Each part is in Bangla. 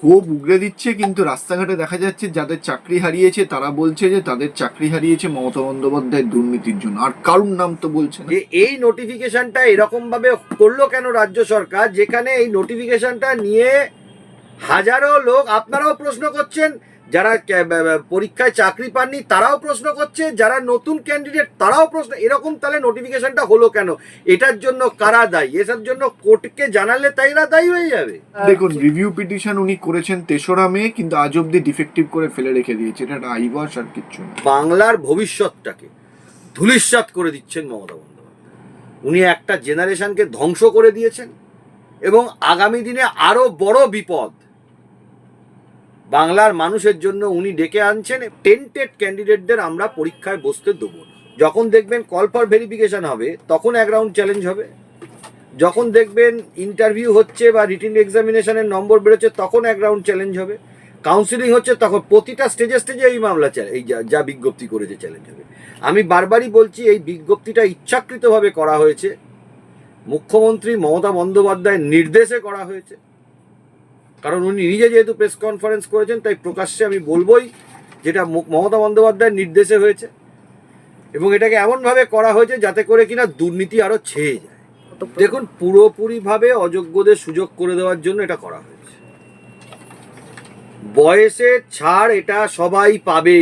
ক্ষোভ উগড়ে দিচ্ছে, কিন্তু রাস্তাঘাটে দেখা যাচ্ছে যাদের চাকরি হারিয়েছে, তারা বলছে যে তাদের চাকরি হারিয়েছে মমতা বন্দ্যোপাধ্যায়ের দুর্নীতির জন্য। আর কারুর নাম তো বলছে যে এই নোটিফিকেশনটা এরকম ভাবে করল কেন রাজ্য সরকার, যেখানে এই নোটিফিকেশনটা নিয়ে হাজারো লোক আপনারাও প্রশ্ন করছেন যারা পরীক্ষায় চাকরি পাননি তারাও প্রশ্ন করছে যারা নতুন ক্যান্ডিডেট তারাও প্রশ্ন এরকম তাহলে নোটিফিকেশনটা হলো কেন? এটার জন্য কারা দায়ী? এটার জন্য কোর্টকে জানালে তাইরা দায়ী হয়ে যাবে। দেখুন রিভিউ পিটিশন উনি করেছেন তেসরা মে কিন্তু আজ অব্দি ডিফেক্টিভ করে ফেলে রেখে দিয়েছে। এটা একটা আইবাস আর কিচ্ছু না। বাংলার ভবিষ্যৎটাকে ধূলিসাৎ করে দিচ্ছেন মমতা বন্দ্যোপাধ্যায়। উনি একটা জেনারেশনকে ধ্বংস করে দিয়েছেন এবং আগামী দিনে আরও বড় বিপদ বাংলার মানুষের জন্য উনি ডেকে আনছেন টেন্টেড ক্যান্ডিডেটদের আমরা পরীক্ষায় বসতে দেবো। যখন দেখবেন কল ফর ভেরিফিকেশন হবে, তখন এক রাউন্ড চ্যালেঞ্জ হবে। যখন দেখবেন ইন্টারভিউ হচ্ছে বা রিটিন এক্সামিনেশনের নম্বর বেরোচ্ছে, তখন এক রাউন্ড চ্যালেঞ্জ হবে। কাউন্সিলিং হচ্ছে, তখন প্রতিটা স্টেজে স্টেজে এই মামলা এই যা- যা বিজ্ঞপ্তি করেছে চ্যালেঞ্জ হবে। আমি বারবারই বলছি, এই বিজ্ঞপ্তিটা ইচ্ছাকৃতভাবে করা হয়েছে। মুখ্যমন্ত্রী মমতা বন্দ্যোপাধ্যায়ের নির্দেশে করা হয়েছে। কারণ উনি নিজে যেহেতু প্রেস কনফারেন্স করেছেন, তাই প্রকাশ্যে আমি বলবোই যেটা মমতা বন্দ্যোপাধ্যায়ের নির্দেশে হয়েছে এবং এটাকে এমনভাবে করা হয়েছে যাতে করে কিনা দুর্নীতি আরও ছেয়ে যায়। দেখুন, পুরোপুরিভাবে অযোগ্যদের সুযোগ করে দেওয়ার জন্য এটা করা হয়েছে। বয়সে ছাড় এটা সবাই পাবে।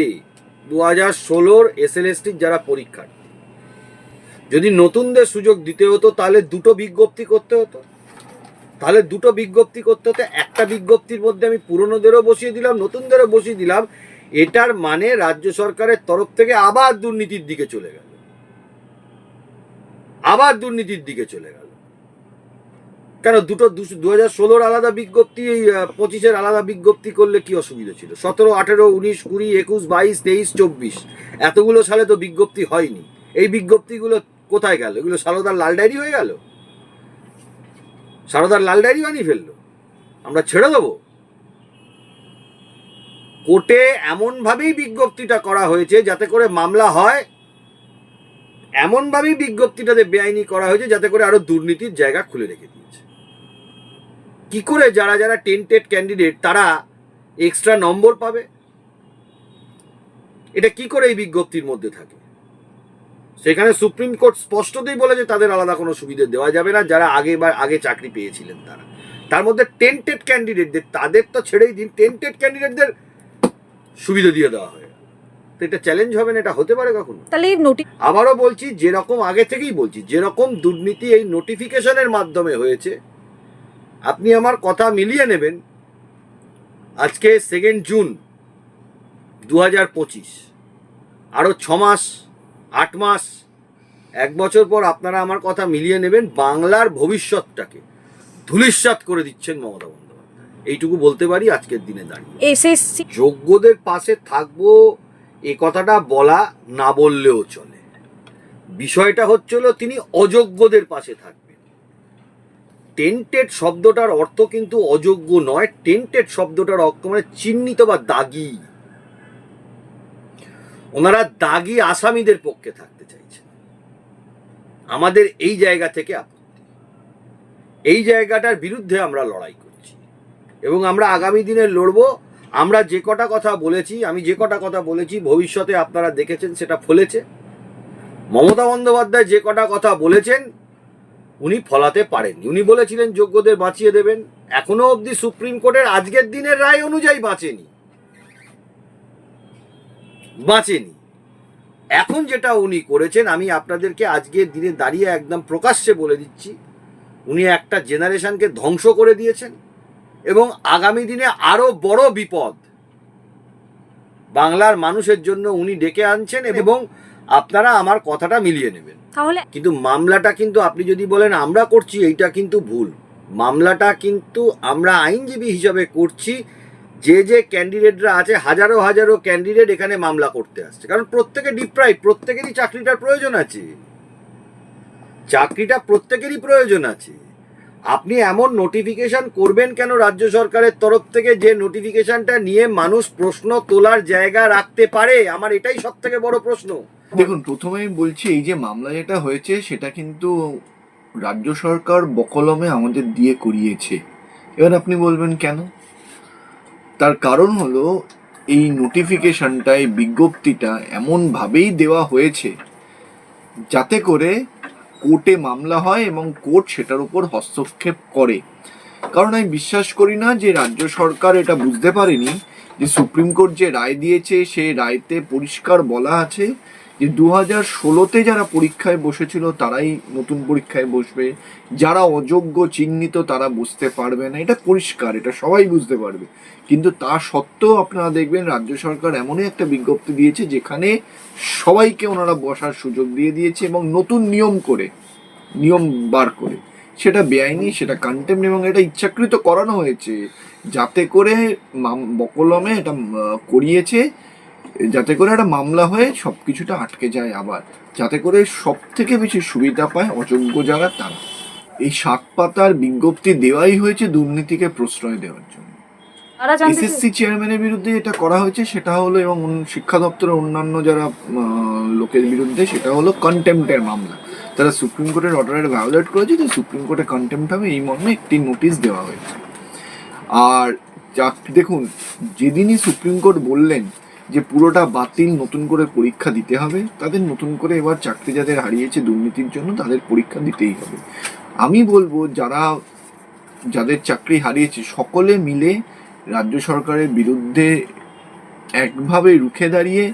দু হাজার ষোলোর এস এল যারা পরীক্ষার্থী, যদি নতুনদের সুযোগ দিতে হতো, তাহলে দুটো বিজ্ঞপ্তি করতে হতো। তাহলে দুটো বিজ্ঞপ্তি করতে হতে একটা বিজ্ঞপ্তির মধ্যে আমি পুরনোদেরও বসিয়ে দিলাম, নতুনদেরও বসিয়ে দিলাম। এটার মানে রাজ্য সরকারের তরফ থেকে আবার দুর্নীতির দিকে চলে গেল। আবার দুর্নীতির দিকে চলে গেল। কেন দুটো দু হাজার ষোলোর আলাদা বিজ্ঞপ্তি পঁচিশের আলাদা বিজ্ঞপ্তি করলে কি অসুবিধা ছিল? সতেরো, আঠেরো, উনিশ, কুড়ি, একুশ, বাইশ, তেইশ, চব্বিশ, এতগুলো সালে তো বিজ্ঞপ্তি হয়নি। এই বিজ্ঞপ্তিগুলো কোথায় গেল? এগুলো সারদার লাল ডায়েরি হয়ে গেল? সারদার লাল ডায়েরি বানিয়ে ফেলল। আমরা ছেড়ে দেবো। কোর্টে এমনভাবেই বিজ্ঞপ্তিটা করা হয়েছে যাতে করে মামলা হয়, এমনভাবেই বিজ্ঞপ্তিটাতে বেআইনি করা হয়েছে যাতে করে আরও দুর্নীতির জায়গা খুলে রেখে দিয়েছে। কি করে যারা যারা টেন্টেড ক্যান্ডিডেট, তারা এক্সট্রা নম্বর পাবে? এটা কি করে এই বিজ্ঞপ্তির মধ্যে থাকে? সেখানে সুপ্রিম কোর্ট স্পষ্টতই বলেছে তাদের আলাদা কোনো সুবিধা দেওয়া যাবে না যারা আগে বা আগে চাকরি পেয়েছিলেন তারা। তার মধ্যে টেন্টেড ক্যান্ডিডেটদের তাদের তো ছেড়েই দিন টেন্টেড ক্যান্ডিডেটদের সুবিধা দিয়ে দেওয়া হয়। তো এটা চ্যালেঞ্জ হবে না এটা হতে পারে কখনো? তাহলে আবারও বলছি যেরকম আগে থেকেই বলছি যেরকম দুর্নীতি এই নোটিফিকেশনের মাধ্যমে হয়েছে আপনি আমার কথা মিলিয়ে নেবেন আজকে সেকেন্ড জুন দু হাজার পঁচিশ আরও ছ মাস আট মাস এক বছর পর আপনারা আমার কথা মিলিয়ে নেবেন বাংলার ভবিষ্যৎটাকে। ধূলিসাৎ করে দিচ্ছেন মমতা বন্দ্যোপাধ্যায়। এইটুকু বলতে পারি আজকের দিনে দাঁড়িয়ে। এসএসসি যোগ্যদের পাশে থাকব এ কথাটা বলা না বললেও চলে। বিষয়টা হচ্ছিল তিনি অযোগ্যদের পাশে থাকবেন। টেন্টেড শব্দটার অর্থ কিন্তু অযোগ্য নয় টেন্টেড শব্দটার অর্থ মানে চিহ্নিত বা দাগি। ওনারা দাগি আসামিদের পক্ষে থাকতে চাইছেন। আমাদের এই জায়গা থেকে আপত্তি। এই জায়গাটার বিরুদ্ধে আমরা লড়াই করছি এবং আমরা আগামী দিনে লড়বো। আমরা যে কটা কথা বলেছি, আমি যে কটা কথা বলেছি, ভবিষ্যতে আপনারা দেখেছেন সেটা ফলেছে। মমতা বন্দ্যোপাধ্যায় যে কটা কথা বলেছেন, উনি ফলাতে পারেননি। উনি বলেছিলেন, যোগ্যদের বাঁচিয়ে দেবেন। এখনও অবধি সুপ্রিম কোর্টের আজকের দিনের রায় অনুযায়ী বাঁচেনি। বাঁচেনি। এখন যেটা উনি করেছেন আমি আপনাদেরকে আজকের দিনে দাঁড়িয়ে একদম প্রকাশ্যে বলে দিচ্ছি উনি একটা জেনারেশনকে ধ্বংস করে দিয়েছেন এবং আগামী দিনে আরও বড় বিপদ বাংলার মানুষের জন্য উনি ডেকে আনছেন এবং আপনারা আমার কথাটা মিলিয়ে নেবেন। তাহলে কিন্তু মামলাটা কিন্তু আপনি যদি বলেন আমরা করছি এইটা কিন্তু ভুল। মামলাটা কিন্তু আমরা আইনজীবী হিসাবে করছি যে যে ক্যান্ডিডেটরা আছে, হাজারো হাজারো ক্যান্ডিডেট এখানে মামলা করতে আসছে। কারণ প্রত্যেকে ডিপ্রাইভ প্রত্যেকেরই চাকরিটার প্রয়োজন আছে। চাকরিটা প্রত্যেকেরই প্রয়োজন আছে। আপনি এমন নোটিফিকেশন করবেন কেন রাজ্য সরকারের তরফ থেকে যে নোটিফিকেশনটা নিয়ে মানুষ প্রশ্ন তোলার জায়গা রাখতে পারে? আমার এটাই সব থেকে বড় প্রশ্ন। দেখুন প্রথমেই বলছি, এই যে মামলা যেটা হয়েছে, সেটা কিন্তু রাজ্য সরকার বকলমে আমাদের দিয়ে করিয়েছে। এবার আপনি বলবেন কেন? তার কারণ হলো, এই নোটিফিকেশানটা এই বিজ্ঞপ্তিটা এমনভাবেই দেওয়া হয়েছে যাতে করে কোর্টে মামলা হয় এবং কোর্ট সেটার উপর হস্তক্ষেপ করে। কারণ আমি বিশ্বাস করি না যে রাজ্য সরকার এটা বুঝতে পারেনি যে সুপ্রিম কোর্ট যে রায় দিয়েছে, সেই রায়তে পরিষ্কার বলা আছে যে দু হাজার ষোলোতে যারা পরীক্ষায় বসেছিল, তারাই নতুন পরীক্ষায় বসবে। যারা অযোগ্য, চিহ্নিত, তারা বুঝতে পারবে না। এটা পরিষ্কার, এটা সবাই বুঝতে পারবে। কিন্তু তা সত্ত্বেও আপনারা দেখবেন, রাজ্য সরকার এমনই একটা বিজ্ঞপ্তি দিয়েছে, যেখানে সবাইকে ওনারা বসার সুযোগ দিয়ে দিয়েছে এবং নতুন নিয়ম করে, নিয়ম বার করে। সেটা বেআইনি, সেটা কন্টেম্প এবং এটা ইচ্ছাকৃত করানো হয়েছে। যাতে করে বকলমে এটা করিয়েছে। যাতে করে একটা মামলা হয়ে সব কিছুটা আটকে যায় আবার। যাতে করে সব থেকে বেশি সুবিধা পায় অযোগ্য যারা তারা। এই শাক পাতার বিজ্ঞপ্তি দেওয়াই হয়েছে দুর্নীতিকে প্রশ্রয় দেওয়ার জন্য। এসএসসি চেয়ারম্যানের বিরুদ্ধে এটা করা হয়েছে সেটা হলো এবং শিক্ষা দপ্তরের অন্যান্য যারা লোকের বিরুদ্ধে সেটা হলো কন্টেম্পটের মামলা। তারা সুপ্রিম কোর্টের অর্ডারের ভায়োলেট করেছে তো সুপ্রিম কোর্টে কন্টেম্পট হবে এই মর্মে একটি নোটিশ দেওয়া হয়েছে। আর যা- দেখুন যেদিনই সুপ্রিম কোর্ট বললেন যে পুরোটা বাতিল নতুন করে পরীক্ষা দিতে হবে তাদের নতুন করে এবার চাকরি যাদের হারিয়েছে দুর্নীতির জন্য তাদের পরীক্ষা দিতেই হবে। আমি বলব যারা যাদের চাকরি হারিয়েছে সকলে মিলে রাজ্য সরকারের বিরুদ্ধে একভাবে রুখে দাঁড়িয়ে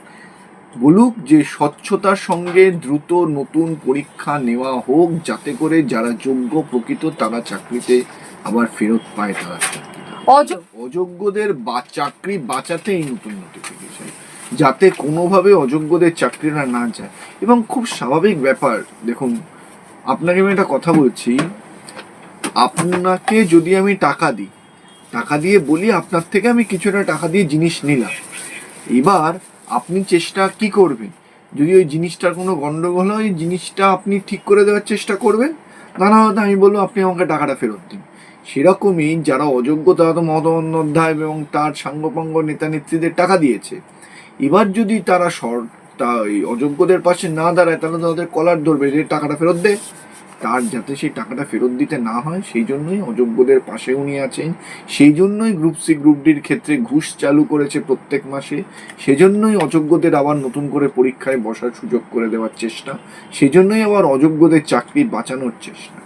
বলুক যে স্বচ্ছতার সঙ্গে দ্রুত নতুন পরীক্ষা নেওয়া হোক যাতে করে যারা যোগ্য প্রকৃত তারা চাকরিতে আবার ফেরত পায় তারা অযোগ্য অযোগ্যদের বা চাকরি বাঁচাতেই নতুন নতুন যাতে কোনোভাবে অযোগ্যদের চাকরিরা না যায়। এবং খুব স্বাভাবিক ব্যাপার, দেখুন, আপনাকে আমি একটা কথা বলছি। আপনাকে যদি আমি টাকা দিই, টাকা দিয়ে বলি আপনার থেকে আমি কিছুটা টাকা দিয়ে জিনিস নিলাম। এবার আপনি চেষ্টা কি করবেন? যদি ওই জিনিসটার কোনো গণ্ডগোল হয় ওই জিনিসটা আপনি ঠিক করে দেওয়ার চেষ্টা করবেন না না হয়তো আমি বলব আপনি আমাকে টাকাটা ফেরত দিন। সেরকমই যারা অযোগ্য তারা তো মমতা বন্দ্যোপাধ্যায় এবং তার সাঙ্গপাঙ্গ নেতা নেত্রীদের টাকা দিয়েছে। এবার যদি তারা সর, তা ওই অযোগ্যদের পাশে না দাঁড়ায়, তাহলে তাদের কলার ধরবে, যে টাকাটা ফেরত দে। তার যাতে সেই টাকাটা ফেরত দিতে না হয়, সেই জন্যই অযোগ্যদের পাশে উনি আছেন। সেই জন্যই গ্রুপ সি গ্রুপ ডির ক্ষেত্রে ঘুষ চালু করেছে প্রত্যেক মাসে। সেজন্যই অযোগ্যদের আবার নতুন করে পরীক্ষায় বসার সুযোগ করে দেওয়ার চেষ্টা। সেজন্যই আবার অযোগ্যদের চাকরি বাঁচানোর চেষ্টা।